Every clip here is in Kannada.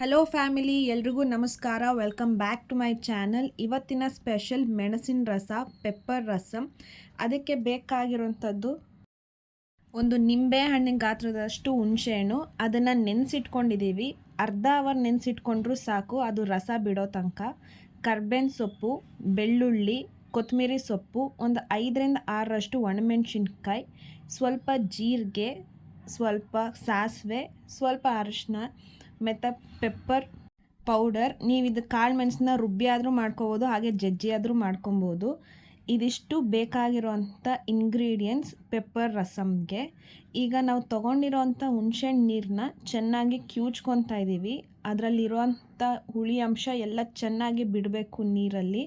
ಹಲೋ ಫ್ಯಾಮಿಲಿ ಎಲ್ರಿಗೂ ನಮಸ್ಕಾರ. Welcome back to my channel ಇವತ್ತಿನ ಸ್ಪೆಷಲ್ ಮೆಣಸಿನ ರಸ ಪೆಪ್ಪರ್ ರಸಂ. ಅದಕ್ಕೆ ಬೇಕಾಗಿರುವಂಥದ್ದು ಒಂದು ನಿಂಬೆ ಹಣ್ಣಿನ ಗಾತ್ರದಷ್ಟು ಹುಣಸೆಹಣ್ಣು. ಅದನ್ನು ನೆನೆಸಿಟ್ಕೊಂಡಿದ್ದೀವಿ ಅರ್ಧ ಅವರ್ ನೆನೆಸಿಟ್ಕೊಂಡ್ರೂ ಸಾಕು. ಅದು ರಸ ಬಿಡೋ ತನಕ. ಕರ್ಬೇನ್ ಸೊಪ್ಪು, ಬೆಳ್ಳುಳ್ಳಿ ಕೊತ್ತಂಬರಿ ಸೊಪ್ಪು. ಒಂದು ಐದರಿಂದ ಆರರಷ್ಟು ಒಣಮೆಣಸಿನ್ಕಾಯಿ. ಸ್ವಲ್ಪ ಜೀರಿಗೆ, ಸ್ವಲ್ಪ ಸಾಸಿವೆ, ಸ್ವಲ್ಪ ಅರಿಶಿನ. ಮತ್ತು ಪೆಪ್ಪರ್ ಪೌಡರ್ ನೀವು ಇದು ಕಾಳು ಮೆಣಸನ್ನ ರುಬ್ಬಿ ಆದರೂ ಮಾಡ್ಕೋಬೋದು ಹಾಗೆ ಜಜ್ಜಿ ಆದರೂ ಮಾಡ್ಕೊಬೋದು. ಇದಿಷ್ಟು ಬೇಕಾಗಿರುವಂಥ ಇಂಗ್ರೀಡಿಯೆಂಟ್ಸ್ ಪೆಪ್ಪರ್ ರಸಮ್ಗೆ ಈಗ ನಾವು ತೊಗೊಂಡಿರೋವಂಥ ಹುಣ್ಸೆಹಣ್ಣು ನೀರನ್ನ ಚೆನ್ನಾಗಿ ಕ್ಯೂಚ್ಕೊತಾ ಇದ್ದೀವಿ. ಅದರಲ್ಲಿರುವಂಥ ಹುಳಿ ಅಂಶ ಎಲ್ಲ ಚೆನ್ನಾಗಿ ಬಿಡಬೇಕು ನೀರಲ್ಲಿ.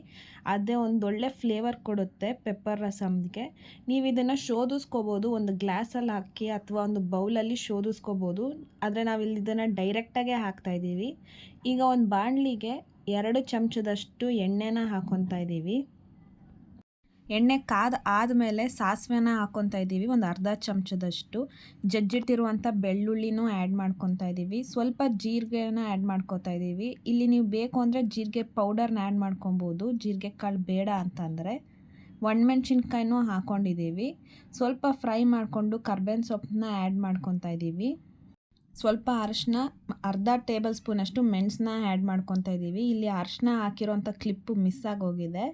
ಅದೇ ಒಂದು ಒಳ್ಳೆ ಫ್ಲೇವರ್ ಕೊಡುತ್ತೆ ಪೆಪ್ಪರ್ ರಸಮ್ಗೆ ನೀವು ಇದನ್ನು ಶೋಧಿಸ್ಕೋಬೋದು, ಒಂದು ಗ್ಲಾಸಲ್ಲಿ ಹಾಕಿ ಅಥವಾ ಒಂದು ಬೌಲಲ್ಲಿ ಶೋಧಿಸ್ಕೋಬೋದು. ಆದರೆ ನಾವಿಲ್ಲಿ ಇದನ್ನು ಹಾಕ್ತಾ ಹಾಕ್ತಾಯಿದ್ದೀವಿ ಈಗ ಒಂದು ಬಾಣಲಿಗೆ ಎರಡು ಚಮಚದಷ್ಟು ಎಣ್ಣೆನ ಹಾಕ್ಕೊತಾ ಇದ್ದೀವಿ. ಎಣ್ಣೆ ಕಾದ ಆದಮೇಲೆ ಸಾಸಿವೆನ ಹಾಕ್ಕೊತಾ ಇದ್ದೀವಿ, ಒಂದು ಅರ್ಧ ಚಮಚದಷ್ಟು. ಜಜ್ಜಿಟ್ಟಿರುವಂಥ ಬೆಳ್ಳುಳ್ಳಿನೂ ಆ್ಯಡ್ ಮಾಡ್ಕೊತಾ ಇದ್ದೀವಿ. ಸ್ವಲ್ಪ ಜೀರಿಗೆನ ಆ್ಯಡ್ ಮಾಡ್ಕೊತಾ ಇದ್ದೀವಿ. ಇಲ್ಲಿ ನೀವು ಬೇಕು ಅಂದರೆ ಜೀರಿಗೆ ಪೌಡರ್ನ ಆ್ಯಡ್ ಮಾಡ್ಕೊಬೋದು. ಜೀರಿಗೆ ಕಾಳು ಬೇಡ ಅಂತಂದರೆ. ಒಣಮೆಣ್ಸಿನ್ಕಾಯಿನೂ ಹಾಕ್ಕೊಂಡಿದ್ದೀವಿ ಸ್ವಲ್ಪ ಫ್ರೈ ಮಾಡಿಕೊಂಡು ಕರ್ಬೇವಿನ ಸೊಪ್ಪನ್ನ ಆ್ಯಡ್ ಮಾಡ್ಕೊತಾ ಇದ್ದೀವಿ. ಸ್ವಲ್ಪ ಅರಶಿನ ಅರ್ಧ ಟೇಬಲ್ ಸ್ಪೂನಷ್ಟು ಮೆಣಸನ್ನ ಆ್ಯಡ್ ಮಾಡ್ಕೊತಾ ಇದ್ದೀವಿ. ಇಲ್ಲಿ ಅರಶಿನ ಹಾಕಿರೋಂಥ ಕ್ಲಿಪ್ಪು ಮಿಸ್ ಆಗೋಗಿದೆ.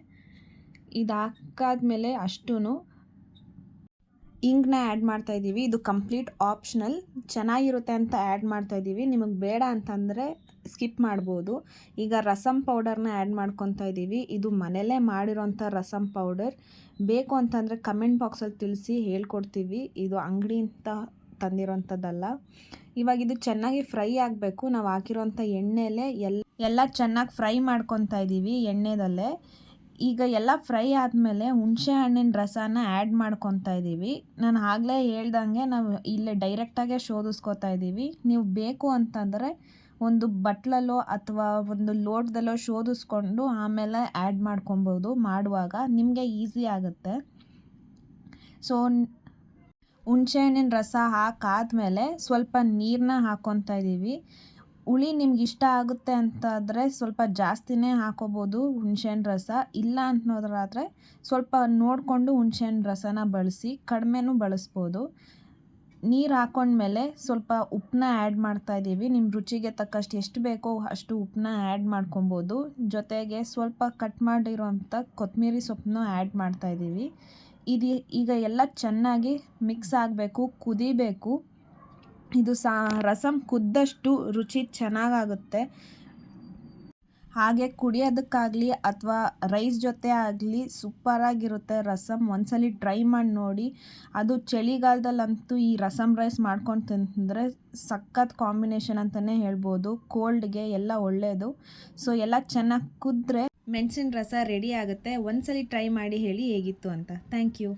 ಇದು ಹಾಕಾದ್ಮೇಲೆ ಅಷ್ಟೂ ಇಂಕ್ನ ಆ್ಯಡ್ ಮಾಡ್ತಾ ಇದ್ದೀವಿ. ಇದು ಕಂಪ್ಲೀಟ್ ಆಪ್ಷನಲ್. ಚೆನ್ನಾಗಿರುತ್ತೆ ಅಂತ ಆ್ಯಡ್ ಮಾಡ್ತಾ ಇದ್ದೀವಿ. ನಿಮಗೆ ಬೇಡ ಅಂತಂದರೆ ಸ್ಕಿಪ್ ಮಾಡ್ಬೋದು. ಈಗ ರಸಮ್ ಪೌಡರ್ನ ಆ್ಯಡ್ ಮಾಡ್ಕೊತಾ ಇದ್ದೀವಿ. ಇದು ಮನೆಯಲ್ಲೇ ಮಾಡಿರೋಂಥ ರಸಮ್ ಪೌಡರ್. ಬೇಕು ಅಂತಂದರೆ ಕಮೆಂಟ್ ಬಾಕ್ಸಲ್ಲಿ ತಿಳಿಸಿ ಹೇಳ್ಕೊಡ್ತೀವಿ. ಇದು ಅಂಗಡಿಯಿಂದ ತಂದಿರೋಂಥದ್ದಲ್ಲ. ಇವಾಗ ಇದು ಚೆನ್ನಾಗಿ ಫ್ರೈ ಆಗಬೇಕು. ನಾವು ಹಾಕಿರೋಂಥ ಎಣ್ಣೆಲೇ ಎಲ್ಲ ಎಲ್ಲ ಚೆನ್ನಾಗಿ ಫ್ರೈ ಮಾಡ್ಕೊತಾ ಇದ್ದೀವಿ ಎಣ್ಣೆದಲ್ಲೇ. ಈಗ ಎಲ್ಲ ಫ್ರೈ ಆದಮೇಲೆ ಹುಣಸೆ ಹಣ್ಣಿನ ರಸನ ಆ್ಯಡ್ ಮಾಡ್ಕೊತಾ ಇದ್ದೀವಿ ನಾನು ಆಗಲೇ ಹೇಳ್ದಂಗೆ ನಾವು ಇಲ್ಲೇ ಡೈರೆಕ್ಟಾಗೆ ಶೋಧಿಸ್ಕೋತಾ ಇದ್ದೀವಿ ನೀವು ಬೇಕು ಅಂತಂದರೆ ಒಂದು ಬಟ್ಲಲ್ಲೋ ಅಥವಾ ಒಂದು ಲೋಟದಲ್ಲೋ ಶೋಧಿಸ್ಕೊಂಡು ಆಮೇಲೆ ಆ್ಯಡ್ ಮಾಡ್ಕೊಬೋದು ಮಾಡುವಾಗ ನಿಮಗೆ ಈಸಿ ಆಗುತ್ತೆ. ಸೊ ಹುಣಸೆಹಣ್ಣಿನ ರಸ ಹಾಕಾದ್ಮೇಲೆ ಸ್ವಲ್ಪ ನೀರನ್ನ ಹಾಕ್ಕೊತಾ ಇದ್ದೀವಿ ಹುಳಿ ನಿಮ್ಗೆ ಇಷ್ಟ ಆಗುತ್ತೆ ಅಂತಾದರೆ ಸ್ವಲ್ಪ ಜಾಸ್ತಿನೇ ಹಾಕೋಬೋದು ಹುಣ್ಸೆಹಣ್ಣು ರಸ. ಇಲ್ಲ ಅನ್ನೋದ್ರಾದರೆ ಸ್ವಲ್ಪ ನೋಡಿಕೊಂಡು ಹುಣ್ಸೆಹಣ್ಣು ರಸನ ಬಳಸಿ ಕಡಿಮೆನೂ ಬಳಸ್ಬೋದು. ನೀರು ಹಾಕೊಂಡ್ಮೇಲೆ ಸ್ವಲ್ಪ ಉಪ್ಪನ್ನ ಆ್ಯಡ್ ಮಾಡ್ತಾ ಇದ್ದೀವಿ. ನಿಮ್ಮ ರುಚಿಗೆ ತಕ್ಕಷ್ಟು ಎಷ್ಟು ಬೇಕೋ ಅಷ್ಟು ಉಪ್ಪನ್ನ ಆ್ಯಡ್ ಮಾಡ್ಕೊಬೋದು. ಜೊತೆಗೆ ಸ್ವಲ್ಪ ಕಟ್ ಮಾಡಿರೋಂಥ ಕೊತ್ತಂಬರಿ ಸೊಪ್ಪನ್ನು ಆ್ಯಡ್ ಮಾಡ್ತಾ ಇದ್ದೀವಿ. ಇದು ಈಗ ಎಲ್ಲ ಚೆನ್ನಾಗಿ ಮಿಕ್ಸ್ ಆಗಬೇಕು, ಕುದಿಬೇಕು. ಇದು ಸಾ ರಸಮ್ ಕುದ್ದಷ್ಟು ರುಚಿ ಚೆನ್ನಾಗಾಗುತ್ತೆ. ಹಾಗೆ ಕುಡಿಯೋದಕ್ಕಾಗಲಿ ಅಥವಾ ರೈಸ್ ಜೊತೆ ಆಗಲಿ ಸೂಪರಾಗಿರುತ್ತೆ ರಸಮ್ ಒಂದ್ಸಲಿ ಟ್ರೈ ಮಾಡಿ ನೋಡಿ. ಅದು ಚಳಿಗಾಲದಲ್ಲಂತೂ ಈ ರಸಮ್ ರೈಸ್ ಮಾಡ್ಕೊಂಡು ತಿಂದರೆ ಸಖತ್ ಕಾಂಬಿನೇಷನ್ ಅಂತಲೇ ಹೇಳ್ಬೋದು. ಕೋಲ್ಡ್ಗೆ ಎಲ್ಲ ಒಳ್ಳೆಯದು ಸೊ, ಎಲ್ಲ ಚೆನ್ನಾಗಿ ಕುದ್ರೆ ಮೆಣಸಿನ ರಸ ರೆಡಿ ಆಗುತ್ತೆ. ಒಂದ್ಸಲಿ ಟ್ರೈ ಮಾಡಿ ಹೇಳಿ ಹೇಗಿತ್ತು ಅಂತ. Thank you.